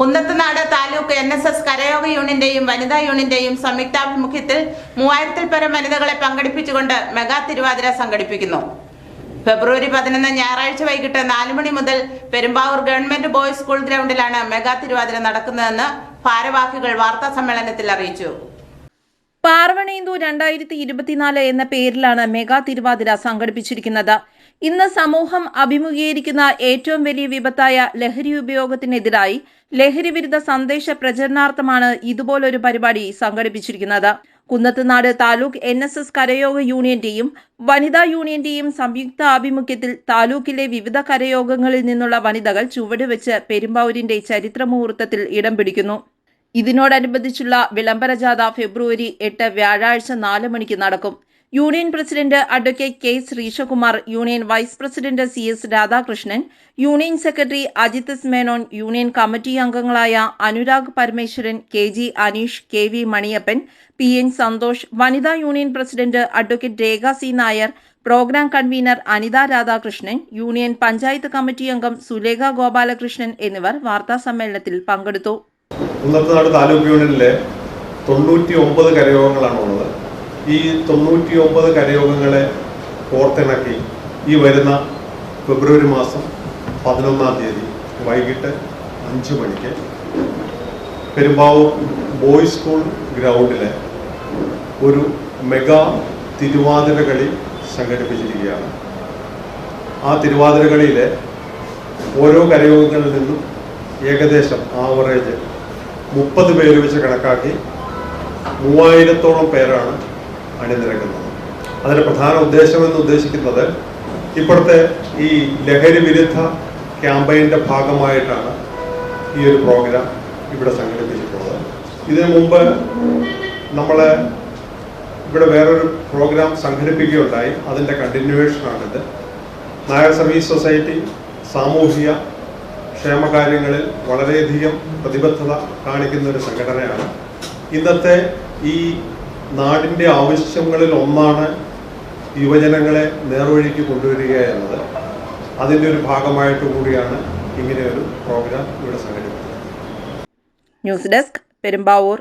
Kunnathunad taluk N S S കരയോഗ യൂണിന്റെയും വനിതാ യൂണിന്റെയും സംയുക്താഭിമുഖ്യത്തിൽ മൂവായിരത്തിൽ പരം വനിതകളെ പങ്കെടുപ്പിച്ചുകൊണ്ട് മെഗാ തിരുവാതിര സംഘടിപ്പിക്കുന്നു. ഫെബ്രുവരി പതിനൊന്ന് ഞായറാഴ്ച വൈകിട്ട് നാല് മണി മുതൽ പെരുമ്പാവൂർ ഗവൺമെന്റ് ബോയ്സ് സ്കൂൾ ഗ്രൗണ്ടിലാണ് മെഗാ തിരുവാതിര നടക്കുന്നതെന്ന് ഭാരവാഹികൾ വാർത്താ സമ്മേളനത്തിൽ അറിയിച്ചു. പാർവണേന്ദു രണ്ടായിരത്തി ഇരുപത്തിനാല് എന്ന പേരിലാണ് മെഗാ തിരുവാതിര സംഘടിപ്പിച്ചിരിക്കുന്നത്. ഇന്ന് സമൂഹം അഭിമുഖീകരിക്കുന്ന ഏറ്റവും വലിയ വിപത്തായ ലഹരി ഉപയോഗത്തിനെതിരായി ലഹരി വിരുദ്ധ സന്ദേശ പ്രചരണാർത്ഥമാണ് ഇതുപോലൊരു പരിപാടി സംഘടിപ്പിച്ചിരിക്കുന്നത്. Kunnathunad taluk N S S കരയോഗ യൂണിയന്റെയും വനിതാ യൂണിയന്റെയും സംയുക്ത ആഭിമുഖ്യത്തിൽ താലൂക്കിലെ വിവിധ കരയോഗങ്ങളിൽ നിന്നുള്ള വനിതകൾ ചുവടുവെച്ച് പെരുമ്പാവൂരിന്റെ ചരിത്ര മുഹൂർത്തത്തിൽ ഇടം പിടിക്കുന്നു. ഇതിനോടനുബന്ധിച്ചുള്ള വിളംബര ജാഥ ഫെബ്രുവരി എട്ട് വ്യാഴാഴ്ച നാല് മണിക്ക് നടക്കും. Union president advocate K Sreesakumar union vice president C S Radhakrishnan union secretary Ajith S Menon union committee അംഗങ്ങളായ Anurag Parameswaran K G Aneesh K V Maniyappan P N Santhosh വനിതാ union president advocate Rekha C Nair program convener Anitha Radhakrishnan union panchayat committee അംഗം സുലേഖ ഗോപാലകൃഷ്ണൻ എന്നിവർ വാർത്താസമ്മേളനത്തിൽ പങ്കെടുത്തു. കുന്നത്തുനാട് താലൂക്ക് യൂണിയനിലെ തൊണ്ണൂറ്റി ഒമ്പത് കരയോഗങ്ങളാണ് ഉള്ളത് ഈ തൊണ്ണൂറ്റി ഒമ്പത് കരയോഗങ്ങളെ കോർത്തിണക്കി ഈ വരുന്ന ഫെബ്രുവരി മാസം പതിനൊന്നാം തീയതി വൈകിട്ട് അഞ്ച് മണിക്ക് പെരുമ്പാവൂർ ബോയ്സ് സ്കൂൾ ഗ്രൗണ്ടിലെ ഒരു മെഗാ തിരുവാതിര കളി സംഘടിപ്പിച്ചിരിക്കുകയാണ്. ആ തിരുവാതിര കളിയിലെ ഓരോ കരയോഗങ്ങളിൽ നിന്നും ഏകദേശം ആവറേജ് മുപ്പത് പേര് വെച്ച് കണക്കാക്കി മൂവായിരത്തോളം പേരാണ് അണിനിരക്കുന്നത്. അതിന്റെ പ്രധാന ഉദ്ദേശം എന്ന് ഉദ്ദേശിക്കുന്നത് ഇപ്പോഴത്തെ ഈ ലഹരി വിരുദ്ധ ക്യാമ്പയിന്റെ ഭാഗമായിട്ടാണ് ഈ ഒരു പ്രോഗ്രാം ഇവിടെ സംഘടിപ്പിച്ചിട്ടുള്ളത്. ഇതിനു മുമ്പ് നമ്മളെ ഇവിടെ വേറൊരു പ്രോഗ്രാം സംഘടിപ്പിക്കുകയുണ്ടായി. അതിന്റെ കണ്ടിന്യൂവേഷനാണിത്. നായർ സർവീസ് സൊസൈറ്റി സാമൂഹിക ക്ഷേമകാര്യങ്ങളിൽ വളരെയധികം പ്രതിബദ്ധത കാണിക്കുന്ന ഒരു സംഘടനയാണ്. ഇന്നത്തെ ഈ നാടിന്റെ ആവശ്യങ്ങളിൽ ഒന്നാണ് യുവജനങ്ങളെ നേർവഴിക്ക് കൊണ്ടുവരിക എന്നത്. അതിന്റെ ഒരു ഭാഗമായിട്ട് കൂടിയാണ് ഇങ്ങനെ ഒരു പ്രോഗ്രാം ഇവിടെ സംഘടിപ്പിക്കുന്നത്. News desk Perumbavoor.